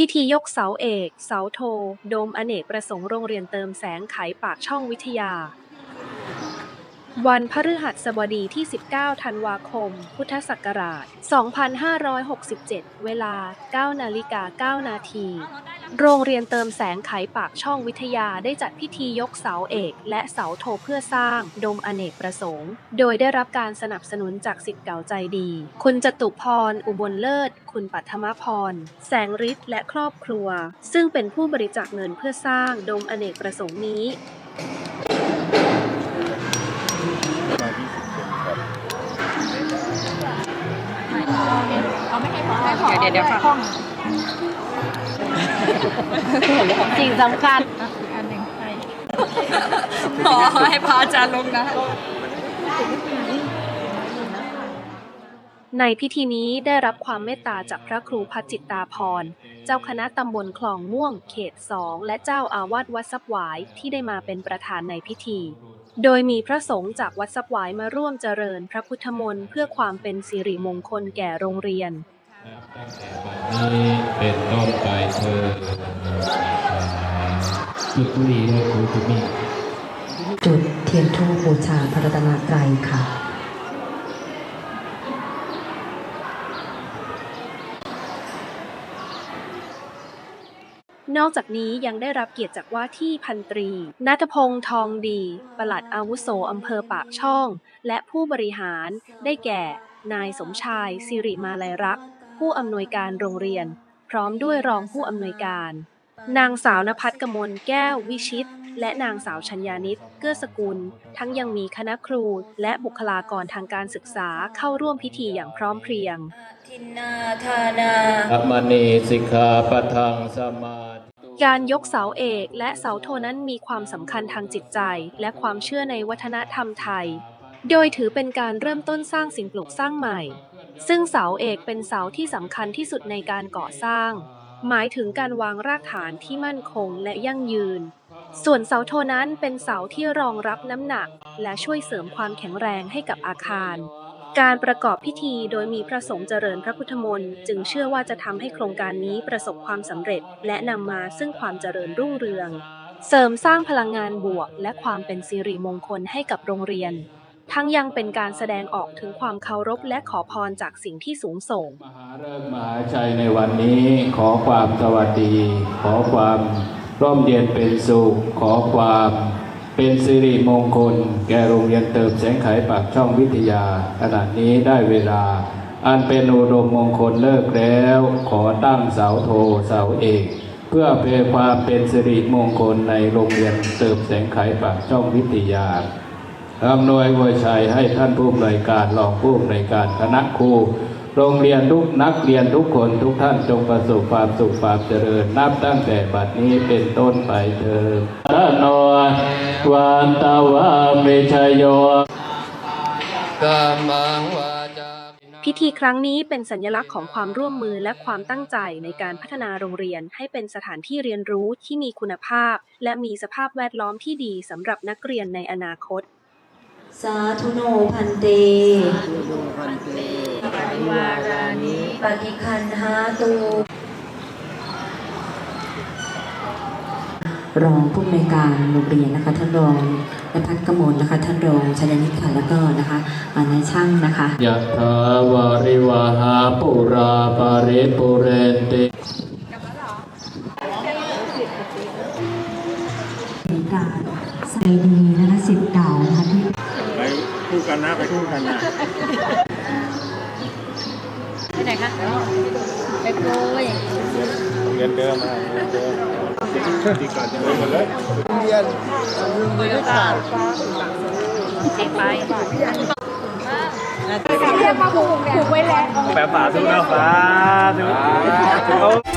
พิธียกเสาเอก เสาโท โดมอเนกประสงค์ โรงเรียนเติมแสง ไขปากช่องวิทยา วันพฤหัสบดีที่ 19 ธันวาคม พุทธศักราช 2567 เวลา 9 นาฬิกา 9 นาที โรงเรียนเติมแสงไขปากช่องวิทยาได้จัดพิธียกเสาเอกและเสาโทเพื่อสร้างดมอเนกประสงค์ โดยได้รับการสนับสนุนจากสิทธิ์เก่าใจดี คุณจตุพร อุบลเลิศ คุณปัทมพร แสงฤทธิ์และครอบครัว ซึ่งเป็นผู้บริจาคเงินเพื่อสร้างดมอเนกประสงค์นี้ ดี๋ยวเดี๋ยวค่ะสิ่งสำคัญอันหนึ่งให้ขอให้พระอาจารย์ลงนะ ในพิธีนี้ได้รับความเมตตาจากพระครูพัชจิตตาพร เจ้าคณะตำบลคลองม่วง เขตสองและเจ้าอาวาสวัดซับหวายที่ได้มาเป็นประธานในพิธี โดยมีพระสงฆ์จากวัดซับหวายมาร่วมเจริญพระพุทธมนต์เพื่อความเป็นสิริมงคลแก่โรงเรียน ตั้งแต่บัดนี้เป็นต้นไปเธอจุดบุหรี่และครูจุดนี้จุดเทียนธูปบูชาพระรัตนตรัยค่ะ นอกจากนี้ยังได้รับเกียรติจากว่าที่พันตรีนัทพงษ์ทองดี ปลัดอาวุโสอำเภอปากช่อง และผู้บริหารได้แก่ นายสมชายสิริมาลัยรักษ์ ผู้อำนวยการโรงเรียน พร้อมด้วยรองผู้อำนวยการ นางสาวนภัสกมลแก้ววิชิต และนางสาวชัญญานิตเกื้อสกุล ทั้งยังมีคณะครูและบุคลากรทางการศึกษาเข้าร่วมพิธีอย่างพร้อมเพรียงทินนาทานาอัมมณีสิกขาปะทังสมาธิการยกเสาเอกและเสาโทนั้นมีความสำคัญทางจิตใจ และความเชื่อในวัฒนธรรมไทย โดยถือเป็นการเริ่มต้นสร้างสิ่งปลูกสร้างใหม่ ซึ่งเสาเอกเป็นเสาที่สำคัญที่สุดในการก่อสร้าง หมายถึงการวางรากฐานที่มั่นคงและยั่งยืน ส่วนเสาโทนั้นเป็นเสาที่รองรับน้ำหนัก และช่วยเสริมความแข็งแรงให้กับอาคาร การประกอบพิธีโดยมีพระสงฆ์เจริญพระพุทธมนต์จึงเชื่อว่าจะทำให้โครงการนี้ประสบความสำเร็จ และนำมาซึ่งความเจริญรุ่งเรือง เสริมสร้างพลังงานบวก และความเป็นสิริมงคลให้กับโรงเรียน ทั้งยังเป็นการแสดงออกถึงความเคารพและขอพรจากสิ่งที่สูงส่ง มหาฤกษ์มหาชัยในวันนี้ขอความสวัสดี ขอความร่มเย็นเป็นสุข ขอความเป็นสิริมงคล แก่โรงเรียนเติมแสงไขปากช่องวิทยาขณะนี้ได้เวลา อันเป็นอุดมมงคลเลิกแล้ว ขอตั้งเสาโทเสาเอกเพื่อเพื่อความเป็นสิริมงคลในโรงเรียนเติมแสงไขปากช่องวิทยา อำนวยอวยชัยให้ท่านผู้อำนวยการรองผู้อำนวยการคณะครูโรงเรียนทุกนักเรียนทุกคนทุกท่านจงประสบความสุขความเจริญ นับตั้งแต่บัดนี้เป็นต้นไปเถิดพระโนวันตาวาเมชยโยกัมมังวาจาพิธีครั้งนี้เป็นสัญลักษณ์ของความร่วมมือและความตั้งใจในการพัฒนาโรงเรียนให้เป็นสถานที่เรียนรู้ที่มีคุณภาพ และมีสภาพแวดล้อมที่ดีสำหรับนักเรียนในอนาคต สาธุโนพันเตวารานิปฏิคันหาตูรองผู้อำนวยการโรงเรียนนะคะท่านรองนภัสกมลนะคะท่านรองชัยนิตค่ะแล้วก็นะคะอ่านายช่างนะคะ ยะถาวาริวหาปุราปาริปุเรนติ ในการใส่ดีนะคะสิทธิ์เก่านะคะที่ ไป คู่กันนะไปคู่กันนะที่ไหนคะไปโกยโรงเรียนเดิมนะโรงเรียนเดิมที่ก่อนจะเดินกันเลยเด็กไปแบบฝาทุกนะฝาทุก